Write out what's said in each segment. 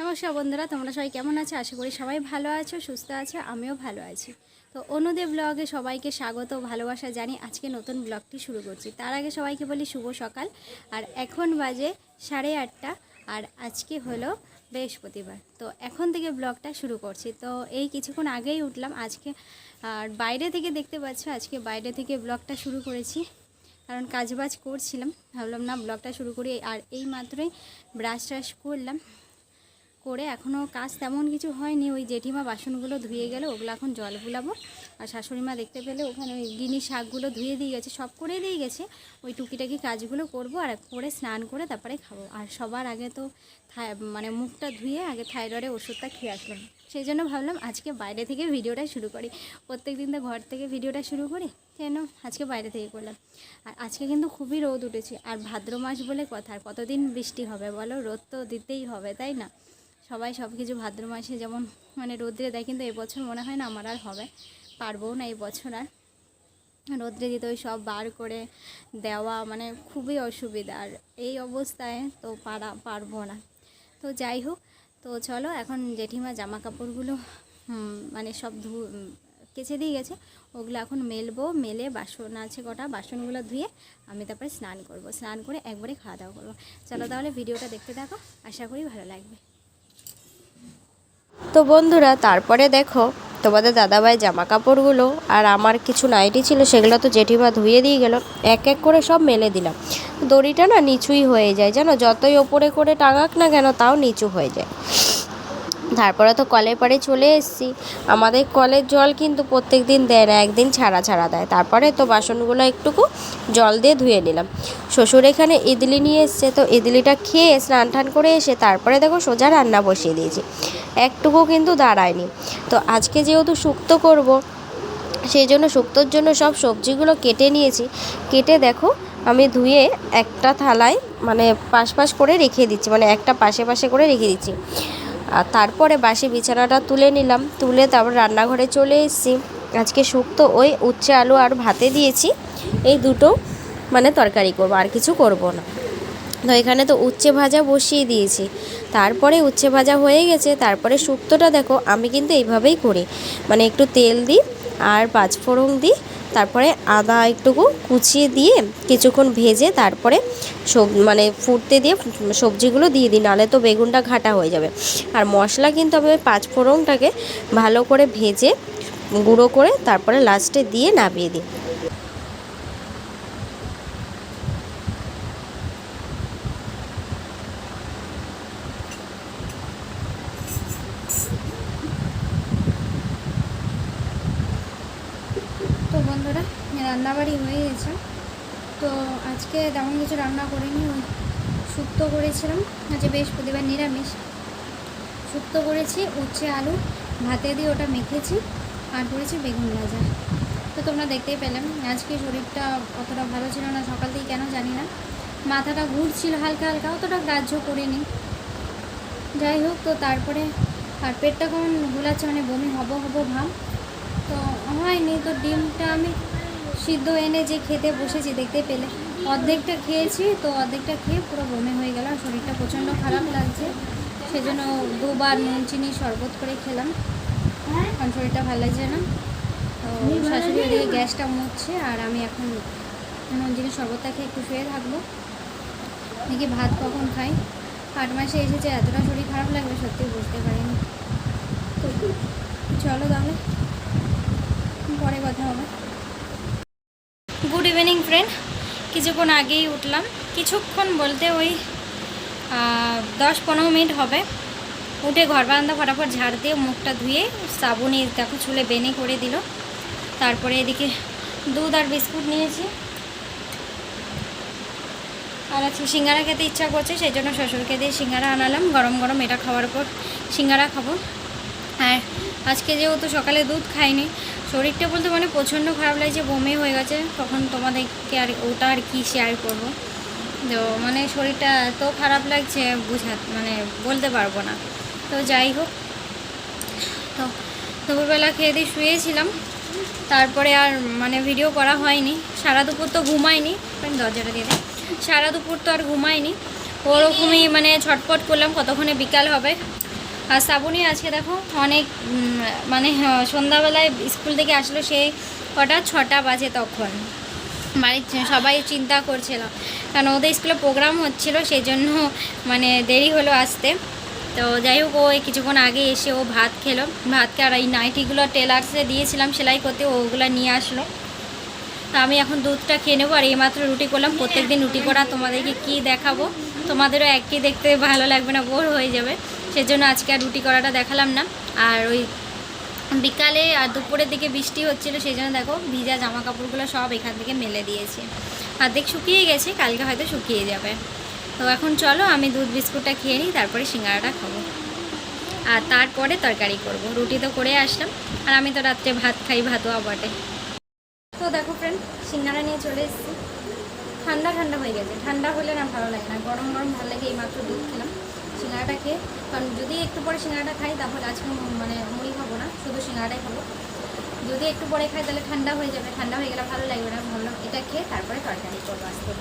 নমস্কার বন্ধুরা, তোমরা সবাই কেমন আছো? আশা করি সবাই ভালো আছো, সুস্থ আছো, আমিও ভালো আছি। তো অনুদেব ব্লগে সবাইকে স্বাগত, ভালোবাসা জানি, আজকে নতুন ব্লগটি শুরু করছি। তার আগে সবাইকে বলি শুভ সকাল। আর এখন বাজে সাড়ে আটটা, আর আজকে হলো বৃহস্পতিবার। তো এখন থেকে ব্লগটা শুরু করছি। তো এই কিছুক্ষণ আগেই উঠলাম, আজকে, আর বাইরে থেকে দেখতে পাচ্ছ, আজকে বাইরে থেকে ব্লগটা শুরু করেছি। কারণ কাজবাজ করছিলাম, ভাবলাম না ব্লগটা শুরু করি। আর এই মাত্রই ব্রাশ ট্রাশ করলাম। করে এখনও কাজ তেমন কিছু হয়নি। ওই জেঠিমা বাসনগুলো ধুয়ে গেল, ওগুলো এখন জল বুলাবো আর শাশুড়ি মা দেখতে পেলে ওখানে ওই গিনি শাকগুলো ধুয়ে দিয়ে গেছে, সব করে দিয়ে গেছে। ওই টুকিটাকি কাজগুলো করব আর করে স্নান করে তারপরে খাব। আর সবার আগে তো মানে মুখটা ধুয়ে আগে থাইরয়েডের ওষুধটা খেয়ে আসলাম। সেই জন্য ভাবলাম আজকে বাইরে থেকে ভিডিওটা শুরু করি। প্রত্যেক দিন তো ঘর থেকে ভিডিওটা শুরু করি, কেন? আজকে বাইরে থেকে করলাম। আর আজকে কিন্তু খুবই রোদ উঠেছে। আর ভাদ্র মাস বলে কথা, আর কতদিন বৃষ্টি হবে বলো? রোদ তো দিতেই হবে, তাই না? সবাই সব কিছু ভাদ্র মাসে যেমন মানে রোদ্রে দেয়, কিন্তু এবছর মনে হয় না আমার আর হবে। পারবও না এই বছর আর। রোদ্রে দিতে ওই সব বার করে দেওয়া মানে খুবই অসুবিধা। আর এই অবস্থায় তো পারা, পারব না। তো যাই হোক, তো চলো এখন জেঠিমা জামা কাপড়গুলো মানে সব ধু, কেচে দিয়ে গেছে। ওগুলো এখন মেলবো, মেলে বাসন আছে কটা, বাসনগুলো ধুয়ে আমি তারপরে স্নান করব। স্নান করে একবারে খাওয়া দাওয়া করব। চলো তাহলে ভিডিওটা দেখতে থাকো। আশা করি ভালো লাগবে। তো বন্ধুরা, তারপরে দেখো, তোমাদের দাদাভাই জামা কাপড়গুলো আর আমার কিছু নাইটি ছিল, সেগুলো তো জেঠিমা ধুয়ে দিয়ে গেল, এক এক করে সব মেলে দিলাম। দড়িটা না নিচুই হয়ে যায়, জানো? যতই ওপরে করে টাঙাক না কেন, তাও নিচু হয়ে যায়। তারপরে তো কলের পাড়ে চলে এসেছি। আমাদের কলের জল কিন্তু প্রত্যেক দিন দেয় না, একদিন ছাড়া ছাড়া দেয়। তারপরে তো বাসনগুলো একটুকু জল দিয়ে ধুয়ে নিলাম। শ্বশুর এখানে ইডলি নিয়ে এসছে, তো ইডলিটা খেয়ে স্নান টান করে এসে তারপরে দেখো সোজা রান্না বসিয়ে দিয়েছি। একটুকু কিন্তু দাঁড়ায়নি। তো আজকে যেহেতু শুক্তো করব, সেই জন্য শুক্তোর জন্য সব সবজিগুলো কেটে নিয়েছি। কেটে দেখো আমি ধুয়ে একটা থালায় মানে পাশ পাশ করে রেখে দিচ্ছি মানে একটা পাশে পাশে করে রেখে দিচ্ছি। আর তারপরে বাসি বিছানাটা তুলে নিলাম। তুলে তারপর রান্নাঘরে চলে এসেছি। আজকে শুক্তো ওই উচ্ছে, আলু আর ভাতে দিয়েছি। এই দুটো মানে তরকারি করব, আর কিছু করব না। তো এখানে তো উচ্ছে ভাজা বসিয়ে দিয়েছি। তারপরে উচ্ছে ভাজা হয়ে গেছে। তারপরে শুক্তোটা দেখো, আমি কিন্তু এইভাবেই করি। মানে একটু তেল দিই আর পাঁচফোড়ন দিই তারপরে আদা একটুকু কুচিয়ে দিয়ে কিছুক্ষণ ভেজে তারপরে সব মানে ফুটতে দিয়ে সবজিগুলো দিয়ে দিই নাহলে তো বেগুনটা ঘাটা হয়ে যাবে। আর মশলা কিন্তু আমি ওই পাঁচফোড়নটাকে ভালো করে ভেজে গুঁড়ো করে তারপরে লাস্টে দিয়ে নামিয়ে দিই তো বন্ধুরা রান্নাবাড়ি হয়ে গেছে। তো আজকে তেমন কিছু রান্না করিনি, ওই শুক্তো করেছিলাম। আজকে বৃহস্পতিবার নিরামিষ। শুক্তো করেছি, উচ্ছে, আলু, ভাতে দিয়ে ওটা মেখেছি, আর করেছি বেগুন ভাজা। তো তোমরা দেখতেই পেলাম, আজকে শরীরটা অতটা ভালো ছিল না, সকাল থেকে কেন জানি না। মাথাটা ঘুরছিল হালকা হালকা, অতটা গ্রাহ্য করিনি। যাই হোক, তো তারপরে আর পেটটা কেমন ঘোলাচ্ছে মানে বমি হব হব ভাব। তো হয়নি, তো ডিমটা সিদ্ধ এনে যে খেতে বসেছি, দেখতে পেলে। অর্ধেকটা খেয়েছি, তো অর্ধেকটা খেয়ে পুরো বমি হয়ে গেল আর শরীরটা প্রচণ্ড খারাপ লাগছে। সেজন্য দুবার নুন, চিনি শরবত করে খেলাম। কারণ শরীরটা ভালো লাগছে না। তো শাশুড়ি ওদিকে গ্যাসটা মুছছে আর আমি এখন নুন, চিনি শরবতটা খেয়ে একটু শুয়ে থাকব। দেখি ভাত কখন খাই। আট মাসে এসেছে, এতটা শরীর খারাপ লাগবে সত্যি বুঝতে পারিনি তো চলো তাহলে পরে কথা হবে গুড ইভিনিং ফ্রেন্ড কিছুক্ষণ আগেই উঠলাম। কিছুক্ষণ বলতে ওই দশ পনেরো মিনিট হবে। উঠে ঘর বারান্দা ফটাফট ঝাড় দিয়ে মুখটা ধুয়ে সাবুনে দেখো চুলে বেনে করে দিল। তারপরে এদিকে দুধ আর বিস্কুট নিয়েছি। আর আজকে সিঙ্গারা খেতে ইচ্ছা করছে, সেই জন্য শ্বশুরকে দিয়ে সিঙ্গারা আনালাম। গরম গরম এটা খাওয়ার পর সিঙ্গারা খাব। আর আজকে যেহেতু সকালে দুধ খাইনি শরীরটা বলতে মানে প্রচণ্ড খারাপ লাগছে, বমি হয়ে গেছে। তখন তোমাদেরকে আর ওটা আর কি শেয়ার করব। তো মানে শরীরটা এত খারাপ লাগছে, বুঝা মানে বলতে পারব না। তো যাই হোক, তো দুপুরবেলা খেয়ে দিয়ে শুয়েছিলাম। তারপরে আর মানে ভিডিও করা হয়নি। সারা দুপুর তো ঘুমাইনি আমি দরজাটা দিয়ে দিই। সারা দুপুর তো আর ঘুমাইনি ওরকমই মানে ছটপট করলাম, কতক্ষণে বিকাল হবে। আর শ্রাবণী আজকে দেখো অনেক মানে সন্ধ্যাবেলায় স্কুল থেকে আসলো সেই কটা, ছটা বাজে তখন। বাড়ির সবাই চিন্তা করছিল। কারণ ওদের স্কুলে প্রোগ্রাম হচ্ছিল সেই জন্য মানে দেরি হলো আসতে। তো যাই হোক, ও কিছুক্ষণ আগে এসে ও ভাত খেলো। ভাত খেয়ে আর এই নাইটিগুলো টেলার্সে দিয়েছিলাম সেলাই করতে ওগুলো নিয়ে আসলো। তো আমি এখন দুধটা খেয়ে নেব, আর এইমাত্র রুটি করলাম। প্রত্যেক দিন রুটি করা তোমাদেরকে কি দেখাবো? তোমাদেরও একই দেখতে ভালো লাগবে না, বোর হয়ে যাবে। সেজন্য আজকে আর রুটি করাটা দেখালাম না। আর ওই বিকালে আর দুপুরের দিকে বৃষ্টি হচ্ছিল সেই জন্য দেখো ভিজা জামা কাপড়গুলো সব এখান থেকে মেলে দিয়েছে। দিয়েছি অর্ধেক শুকিয়ে গেছে, কালকে হয়তো শুকিয়ে যাবে। তো এখন চলো আমি দুধ বিস্কুটটা খেয়ে নিই, তারপরে সিঙ্গারাটা খাব। আর তারপরে তরকারি করব। রুটি তো করে আসলাম, আর আমি তো রাত্রে ভাত খাই, ভাতও বটে। তো দেখো ফ্রেন্ড সিঙ্গারা নিয়ে চলে এসেছি। ঠান্ডা ঠান্ডা হয়ে গেছে। ঠান্ডা হলে না ভালো লাগে না। গরম গরম ভালো লাগে এই মাত্র দুধ খেলাম। সিঙ্গারাটা খেয়ে কারণ যদি একটু পরে সিঙ্গারাটা খাই, তাহলে আজকে মানে মুড়ি খাব না, শুধু সিঙ্গারাটাই খাব। যদি একটু পরে খাই, তাহলে ঠান্ডা হয়ে যাবে, ঠান্ডা হয়ে গেলে ভালো লাগবে না, ভাবলাম এটা খেয়ে তারপরে তরকারি করব আজকে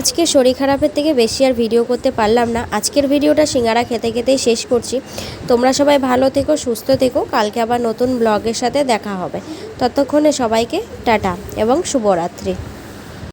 আজকে শরীর খারাপের থেকে বেশি আর ভিডিও করতে পারলাম না। আজকের ভিডিওটা সিঙ্গারা খেতে খেতেই শেষ করছি। তোমরা সবাই ভালো থেকো, সুস্থ থেকো। কালকে আবার নতুন ব্লগের সাথে দেখা হবে। ততক্ষণে সবাইকে টাটা এবং শুভরাত্রি।